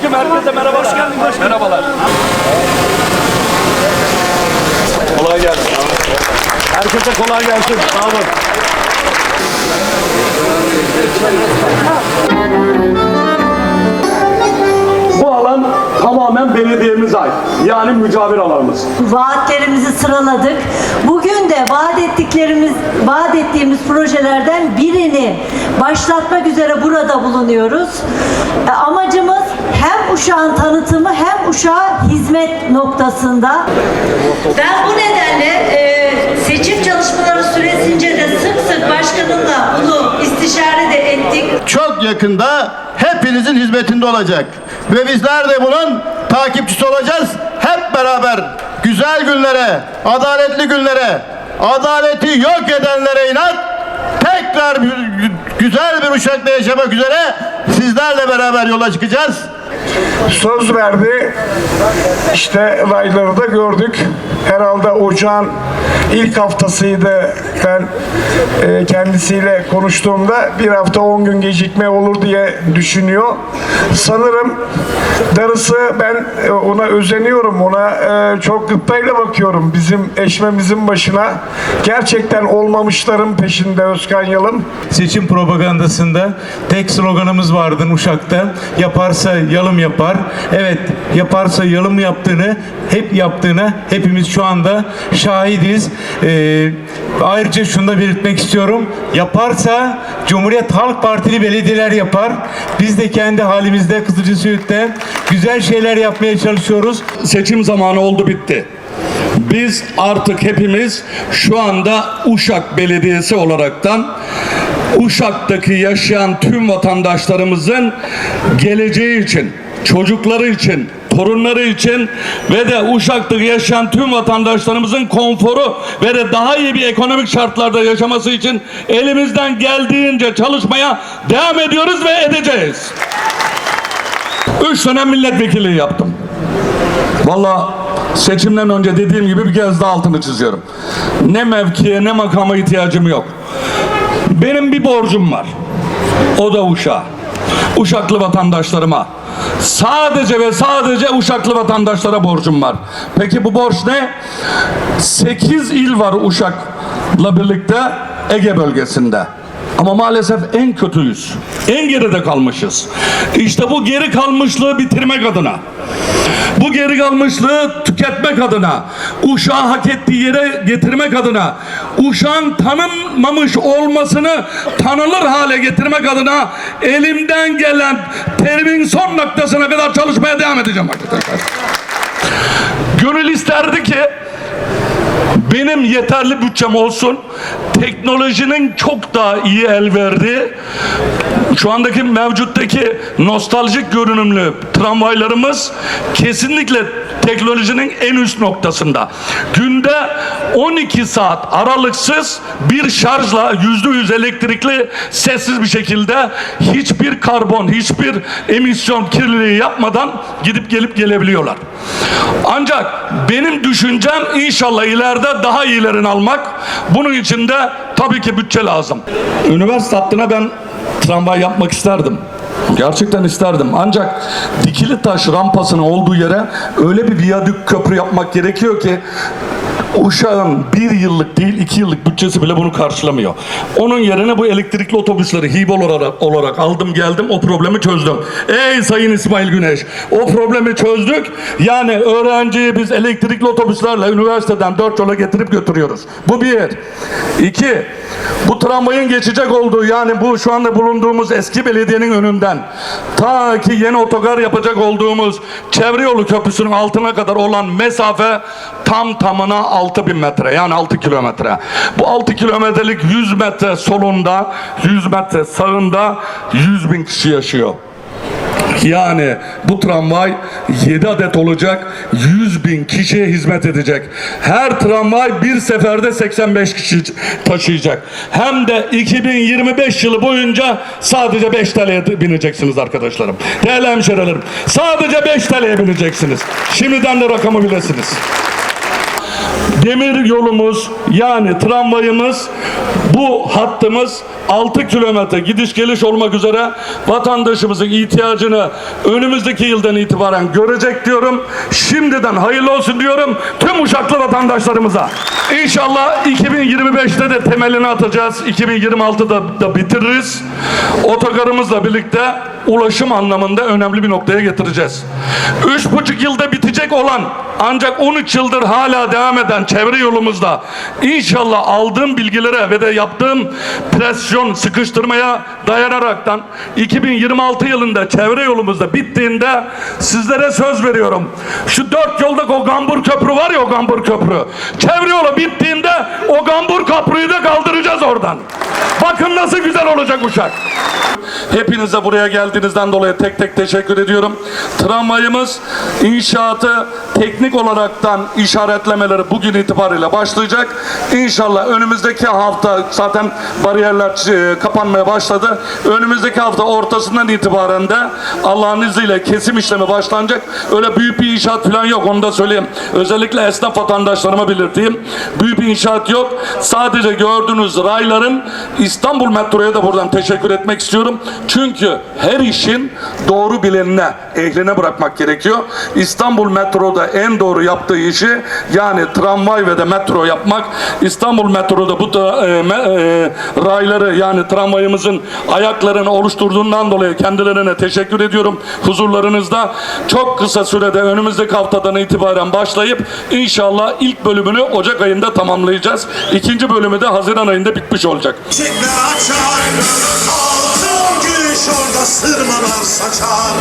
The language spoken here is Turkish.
Selamun aleyküm. Herkese merhaba. Hoş geldin. Merhabalar. Kolay gelsin. Herkese kolay gelsin. Sağ olun. Yani mücavir alanımız. Vaatlerimizi sıraladık. Bugün de vaat ettiklerimiz, vaat ettiğimiz projelerden birini başlatmak üzere burada bulunuyoruz. E, Amacımız hem Uşak'ın tanıtımı hem Uşak'a hizmet noktasında. Ben bu nedenle e, seçim çalışmaları süresince de sık sık başkanımla bunu istişare de ettik. çok yakında hepinizin hizmetinde olacak. Ve bizler de bunun takipçisi olacağız. Hep beraber güzel günlere, adaletli günlere, adaleti yok edenlere inat, tekrar güzel bir Uşak'ta yaşamak üzere sizlerle beraber yola çıkacağız. söz verdi. İşte olayları da gördük. Herhalde ocağın ilk haftasıydı. Ben e, kendisiyle konuştuğumda bir hafta 10 gün gecikme olur diye düşünüyor. Sanırım darısı ben e, ona özeniyorum. Ona e, çok gıptayla bakıyorum. Bizim eşmemizin başına gerçekten olmamışların peşinde Özkan Yalın. seçim propagandasında tek sloganımız vardı Uşak'ta. Yaparsa yalım yapar. Evet yaparsa yalım yaptığını, hep yaptığını hepimiz şu anda şahidiz. Ee, ayrıca şunu da belirtmek istiyorum. Yaparsa Cumhuriyet Halk Partili belediyeler yapar. Biz de kendi halimizde Kızılcık güzel şeyler yapmaya çalışıyoruz. Seçim zamanı oldu bitti. Biz artık hepimiz şu anda Uşak Belediyesi olaraktan Uşak'taki yaşayan tüm vatandaşlarımızın geleceği için, çocukları için, torunları için ve de Uşak'taki yaşayan tüm vatandaşlarımızın konforu ve de daha iyi bir ekonomik şartlarda yaşaması için elimizden geldiğince çalışmaya devam ediyoruz ve edeceğiz. Üç dönem milletvekilliği yaptım. Valla seçimden önce dediğim gibi bir kez daha altını çiziyorum. Ne mevkiye ne makama ihtiyacım yok. Benim bir borcum var. O da Uşak. Uşaklı vatandaşlarıma. Sadece ve sadece Uşaklı vatandaşlara borcum var. Peki bu borç ne? 8 il var Uşak'la birlikte Ege bölgesinde. Ama maalesef en kötüyüz. En geride kalmışız. İşte bu geri kalmışlığı bitirmek adına. Bu geri kalmışlığı tüketmek adına, Uşağı hak ettiği yere getirmek adına, Uşağın tanınmamış olmasını tanınır hale getirmek adına elimden gelen terimin son noktasına kadar çalışmaya devam edeceğim. Gönül isterdi ki benim yeterli bütçem olsun. Teknolojinin çok daha iyi el verdiği şu andaki mevcuttaki nostaljik görünümlü tramvaylarımız kesinlikle teknolojinin en üst noktasında. Günde 12 saat aralıksız bir şarjla yüzde yüz elektrikli sessiz bir şekilde hiçbir karbon, hiçbir emisyon kirliliği yapmadan gidip gelip gelebiliyorlar. Ancak benim düşüncem inşallah ileride daha iyilerini almak. Bunun için de tabii ki bütçe lazım. Üniversite hattına ben tramvay yapmak isterdim. Gerçekten isterdim. Ancak dikili taş rampasının olduğu yere öyle bir viyadük köprü yapmak gerekiyor ki Uşağın bir yıllık değil iki yıllık bütçesi bile bunu karşılamıyor. Onun yerine bu elektrikli otobüsleri hibe olarak, olarak aldım geldim o problemi çözdüm. Ey Sayın İsmail Güneş o problemi çözdük. Yani öğrenciyi biz elektrikli otobüslerle üniversiteden dört yola getirip götürüyoruz. Bu bir. İki, bu tramvayın geçecek olduğu yani bu şu anda bulunduğumuz eski belediyenin önünden ta ki yeni otogar yapacak olduğumuz çevre yolu köprüsünün altına kadar olan mesafe tam tamına 6000 metre yani 6 kilometre. Bu 6 kilometrelik 100 metre solunda 100 metre sağında 100 bin kişi yaşıyor. Yani bu tramvay 7 adet olacak 100 bin kişiye hizmet edecek. Her tramvay bir seferde 85 kişi taşıyacak. Hem de 2025 yılı boyunca sadece 5 TL'ye bineceksiniz arkadaşlarım. Değerli hemşerilerim sadece 5 TL'ye bineceksiniz. Şimdiden de rakamı bilesiniz. Demir yolumuz yani tramvayımız bu hattımız 6 kilometre gidiş geliş olmak üzere vatandaşımızın ihtiyacını önümüzdeki yıldan itibaren görecek diyorum. Şimdiden hayırlı olsun diyorum tüm Uşaklı vatandaşlarımıza. İnşallah 2025'te de temelini atacağız. 2026'da da bitiririz. Otogarımızla birlikte ulaşım anlamında önemli bir noktaya getireceğiz. Üç buçuk yılda bitecek olan ancak 13 yıldır hala devam eden çevre yolumuzda inşallah aldığım bilgilere ve de yaptığım presyon sıkıştırmaya dayanaraktan 2026 yılında çevre yolumuzda bittiğinde sizlere söz veriyorum. Şu dört yoldaki o Gambur Köprü var ya o Gambur Köprü. Çevre yolu bittiğinde o Gambur Köprü'yü de kaldıracağız oradan. Bakın nasıl güzel olacak Uşak. Hepinize buraya geldiğinizden dolayı tek tek teşekkür ediyorum. Tramvayımız inşaatı teknik olaraktan işaretlemeleri bugün itibariyle başlayacak. İnşallah önümüzdeki hafta zaten bariyerler e, kapanmaya başladı. Önümüzdeki hafta ortasından itibaren de Allah'ın izniyle kesim işlemi başlanacak. Öyle büyük bir inşaat falan yok onu da söyleyeyim. Özellikle esnaf vatandaşlarıma belirteyim. Büyük bir inşaat yok. Sadece gördüğünüz rayların İstanbul metroya da buradan teşekkür etmek istiyorum. Çünkü her işin doğru bilenine, ehline bırakmak gerekiyor. İstanbul metroda en doğru yaptığı işi yani tramvay ve de metro yapmak. İstanbul metroda bu da, e, me- e, rayları yani tramvayımızın ayaklarını oluşturduğundan dolayı kendilerine teşekkür ediyorum. Huzurlarınızda çok kısa sürede önümüzdeki haftadan itibaren başlayıp inşallah ilk bölümünü Ocak ayında tamamlayacağız. İkinci bölümü de Haziran ayında bitmiş olacak. Çiçekler açar Altın gülüş orada sırmalar saçar